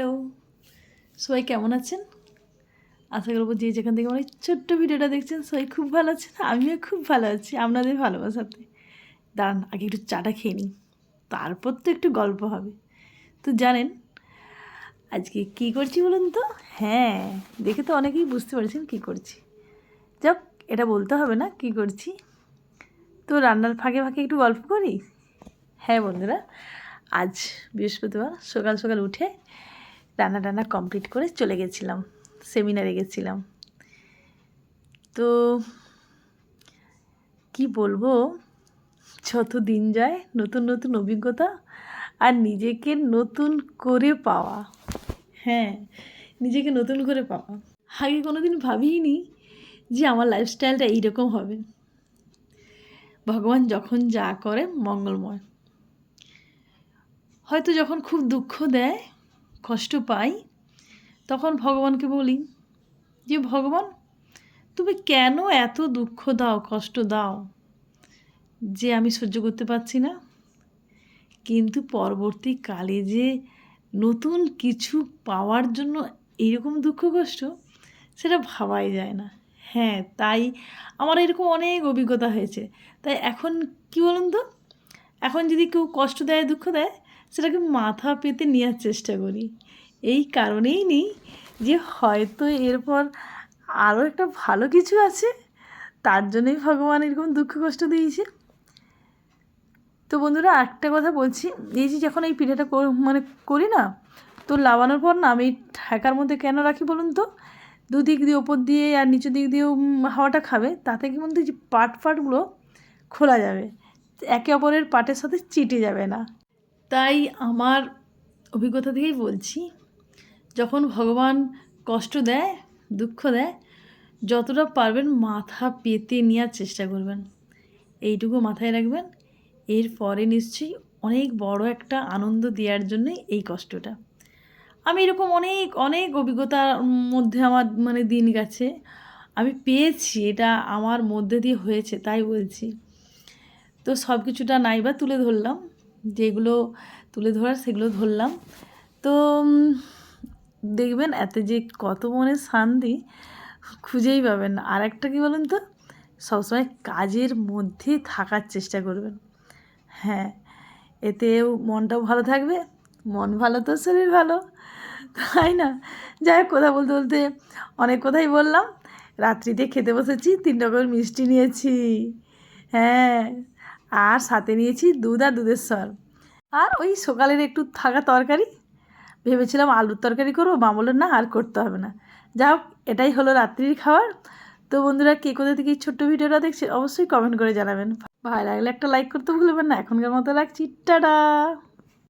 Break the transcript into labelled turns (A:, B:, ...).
A: Hello. সবাই কেমন আছেন? আশা করব যে যেখান থেকে আমার এই ছোট্ট ভিডিওটা দেখছেন, সবাই খুব ভালো আছেন, আমিও খুব ভালো আছি, আপনাদের ভালোবাসাতে। দাঁড়ান, আগে একটু চাটা খেয়ে নিই, তারপর তো একটু গল্প হবে। তো জানেন, আজকে কি করছি বলুন তো? হ্যাঁ দেখে তো অনেকেই বুঝতে পারছেন কি করছি। যাক, এটা বলতে হবে না কি করছি। তো রান্নার ফাঁকে ফাঁকে একটু গল্প করি? হ্যাঁ বন্ধুরা, আজ বৃহস্পতিবার, সকাল সকাল উঠে রান্না টান্না কমপ্লিট করে চলে গেছিলাম সেমিনারে গেছিলাম। তো কি বলব, যত দিন যায় নতুন নতুন অভিজ্ঞতা আর নিজেকে নতুন করে পাওয়া। হ্যাঁ নিজেকে নতুন করে পাওয়া। আগে কোনো দিন ভাবিনি যে আমার লাইফস্টাইলটা এইরকম হবে। ভগবান যখন যা করে মঙ্গলময়। হয়তো যখন খুব দুঃখ দেয় কষ্ট পাই, তখন ভগবানকে বলি, যে ভগবান, তুমি কেন এত দুঃখ দাও, কষ্ট দাও? যে আমি সহ্য করতে পারছি না। কিন্তু পরবর্তীকালে যে নতুন কিছু পাওয়ার জন্য এইরকম দুঃখ, কষ্ট, সেটা ভাবাই যায় না। হ্যাঁ তাই আমার এরকম অনেক অভিজ্ঞতা হয়েছে। তাই এখন কি বলুন তো? এখন যদি কেউ কষ্ট দেয়, দুঃখ দেয় সেটাকে মাথা পেতে নেওয়ার চেষ্টা করি। এই কারণেই নেই যে হয়তো এরপর আরও একটা ভালো কিছু আছে, তার জন্যই ভগবান এরকম দুঃখ কষ্ট দিয়েছে। তো বন্ধুরা, একটা কথা বলছি, এই যে যখন এই পিঠাটা মানে করি না, তো লাগানোর পর না আমি ঢাকার মধ্যে কেন রাখি বলুন তো? দুদিক দিয়ে, ওপর দিয়ে আর নিচু দিক দিয়েও হাওয়াটা খাবে তাতে কি বলতে যে পাট ফাটগুলো খোলা যাবে। একে অপরের পাটের সাথে চিটে যাবে না। তাই আমার অভিজ্ঞতা থেকেই বলছি, যখন ভগবান কষ্ট দেয়, দুঃখ দেয়, যতটা পারবেন মাথা পেতে নেওয়ার চেষ্টা করবেন। এইটুকু মাথায় রাখবেন। এরপরে নিশ্চয়ই অনেক বড় একটা আনন্দ দেওয়ার জন্যই এই কষ্টটা। আমি এরকম অনেক অনেক অভিজ্ঞতার মধ্যে আমার মানে দিন গেছে। আমি পেয়েছি, এটা আমার মধ্যে দিয়ে হয়েছে, তাই বলছি। তো সব কিছুটা নাইবা তুলে ধরলাম। যেগুলো তুলে ধরার সেগুলো ধরলাম। তো দেখবেন এতে যে কত মনে শান্তি খুঁজেই পাবেন না। আর একটা কী বলুন তো? সবসময় কাজের মধ্যে থাকার চেষ্টা করবেন। হ্যাঁ এতেও মনটাও ভালো থাকবে, মন ভালো তো শরীর ভালো। তাই না? যাই হোক, কথা বলতে বলতে অনেক কথাই বললাম। রাত্রিতে খেতে বসেছি, তিন রকমের মিষ্টি নিয়েছি। হ্যাঁ। আর সাথে নিয়েছি দুধ আর দুধের সর। আর ওই সকালের একটু থাকা তরকারি, ভেবেছিলাম আলুর তরকারি করব, মা বলল, না, আর করতে হবে না। যা হোক, এটাই হলো রাত্রির খাবার। তো বন্ধুরা, কে কোথা থেকে ছোট্ট ভিডিওটা দেখছে, অবশ্যই কমেন্ট করে জানাবেন। ভালো লাগলে একটা লাইক করতে ভুলবেন না। এখনকার মতো রাখছি। টাটা!